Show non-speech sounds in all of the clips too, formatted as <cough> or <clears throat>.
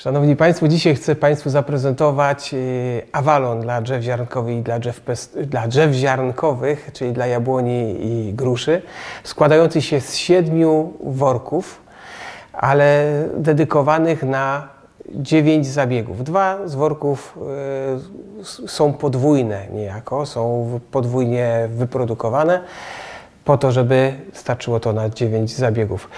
Szanowni Państwo, dzisiaj chcę Państwu zaprezentować y, awalon dla drzew ziarnkowych i dla drzew, dla drzew ziarnkowych, czyli dla jabłoni i gruszy, składający się z siedmiu worków, ale dedykowanych na dziewięć zabiegów. Dwa z worków y, są podwójne niejako, są podwójnie wyprodukowane po to, żeby starczyło to na dziewięć zabiegów.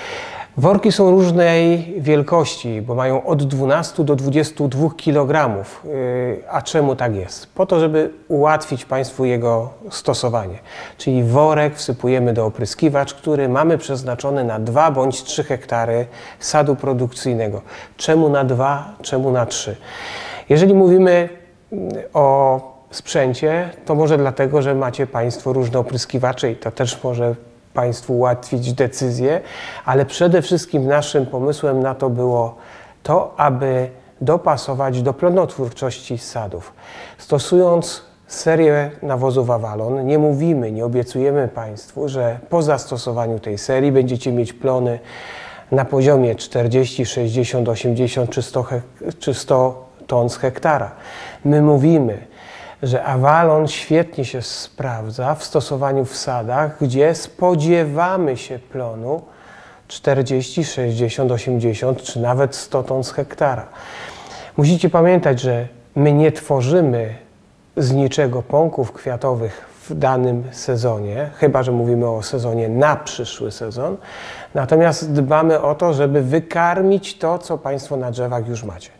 Worki są różnej wielkości, bo mają od 12 do 22 kg. Y, a czemu tak jest? Po to, żeby ułatwić Państwu jego stosowanie. Czyli worek wsypujemy do opryskiwacz, który mamy przeznaczony na 2 bądź 3 hektary sadu produkcyjnego. Czemu na 2, czemu na 3? Jeżeli mówimy mm, o sprzęcie, to może dlatego, że macie Państwo różne opryskiwacze i to też może Państwu ułatwić decyzję, ale przede wszystkim naszym pomysłem na to było to, aby dopasować do plonotwórczości sadów. Stosując serię nawozów Avalon, nie mówimy, nie obiecujemy Państwu, że po zastosowaniu tej serii będziecie mieć plony na poziomie 40, 60, 80 czy 100, czy 100 ton z hektara. My mówimy, że awalon świetnie się sprawdza w stosowaniu w sadach, gdzie spodziewamy się plonu 40, 60, 80 czy nawet 100 ton z hektara. Musicie pamiętać, że my nie tworzymy z niczego pąków kwiatowych w danym sezonie, chyba że mówimy o sezonie na przyszły sezon. Natomiast dbamy o to, żeby wykarmić to, co Państwo na drzewach już macie.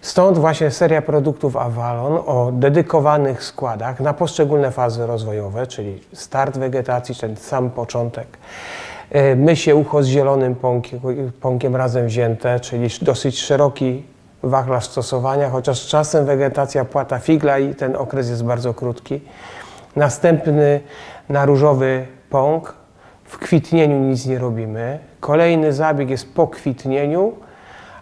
Stąd właśnie seria produktów Avalon o dedykowanych składach na poszczególne fazy rozwojowe, czyli start wegetacji, ten sam początek. E, mysie ucho z zielonym pąkiem, pąkiem razem wzięte, czyli dosyć szeroki wachlarz stosowania, chociaż czasem wegetacja płata figla i ten okres jest bardzo krótki. Następny na różowy pąk, w kwitnieniu nic nie robimy. Kolejny zabieg jest po kwitnieniu,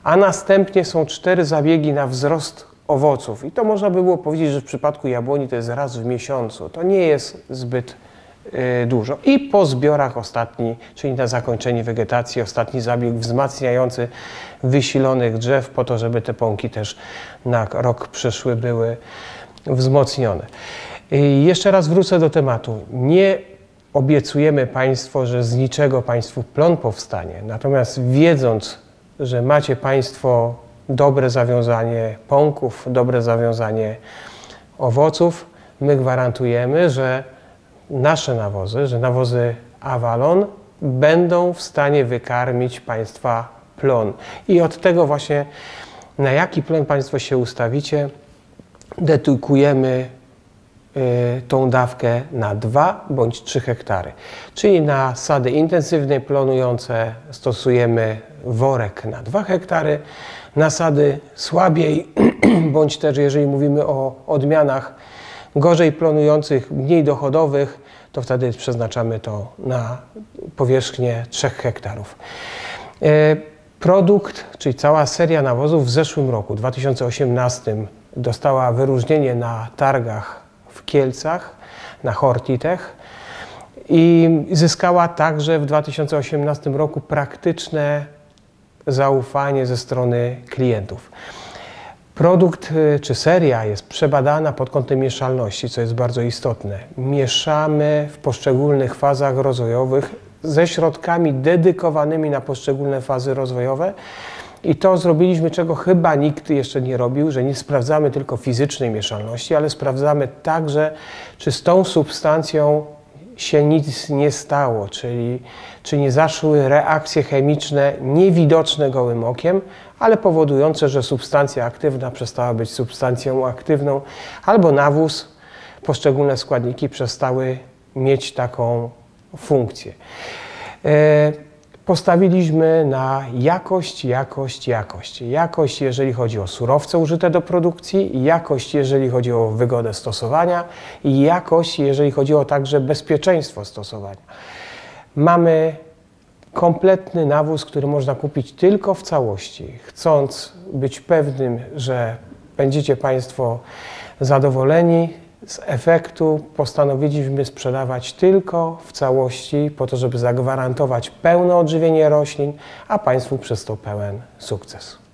a następnie są cztery zabiegi na wzrost owoców. I to można by było powiedzieć, że w przypadku jabłoni to jest raz w miesiącu. To nie jest zbyt y, dużo. I po zbiorach ostatni, czyli na zakończenie wegetacji, ostatni zabieg wzmacniający wysilonych drzew po to, żeby te pąki też na rok przyszły były wzmocnione. Jeszcze raz wrócę do tematu. Nie obiecujemy Państwu, że z niczego Państwu plon powstanie. Natomiast wiedząc, że macie Państwo dobre zawiązanie pąków, dobre zawiązanie owoców, my gwarantujemy, że nasze nawozy, że nawozy Avalon będą w stanie wykarmić Państwa plon. I od tego właśnie, na jaki plon Państwo się ustawicie, dedykujemy tą dawkę na 2 bądź 3 hektary. Czyli na sady intensywne plonujące stosujemy worek na 2 hektary, na sady słabiej, <clears throat> bądź też jeżeli mówimy o odmianach gorzej plonujących, mniej dochodowych, to wtedy przeznaczamy to na powierzchnię 3 hektarów. Y, produkt, czyli cała seria nawozów w zeszłym roku, 2018, dostała wyróżnienie na targach w Kielcach na Hortitech i zyskała także w 2018 roku praktyczne zaufanie ze strony klientów. Produkt y, czy seria jest przebadana pod kątem mieszalności, co jest bardzo istotne. Mieszamy w poszczególnych fazach rozwojowych ze środkami dedykowanymi na poszczególne fazy rozwojowe i to zrobiliśmy, czego chyba nikt jeszcze nie robił, że nie sprawdzamy tylko fizycznej mieszalności, ale sprawdzamy także, czy z tą substancją się nic nie stało, czyli czy nie zaszły reakcje chemiczne niewidoczne gołym okiem, ale powodujące, że substancja aktywna przestała być substancją aktywną, albo nawóz, poszczególne składniki przestały mieć taką funkcję. E, postawiliśmy na jakość, jakość, jakość. Jakość, jeżeli chodzi o surowce użyte do produkcji, jakość, jeżeli chodzi o wygodę stosowania i jakość, jeżeli chodzi o także bezpieczeństwo stosowania. Mamy kompletny nawóz, który można kupić tylko w całości. Chcąc być pewnym, że będziecie Państwo zadowoleni, z efektu postanowiliśmy sprzedawać tylko w całości, po to, żeby zagwarantować pełne odżywienie roślin, a Państwu przez to pełen sukces.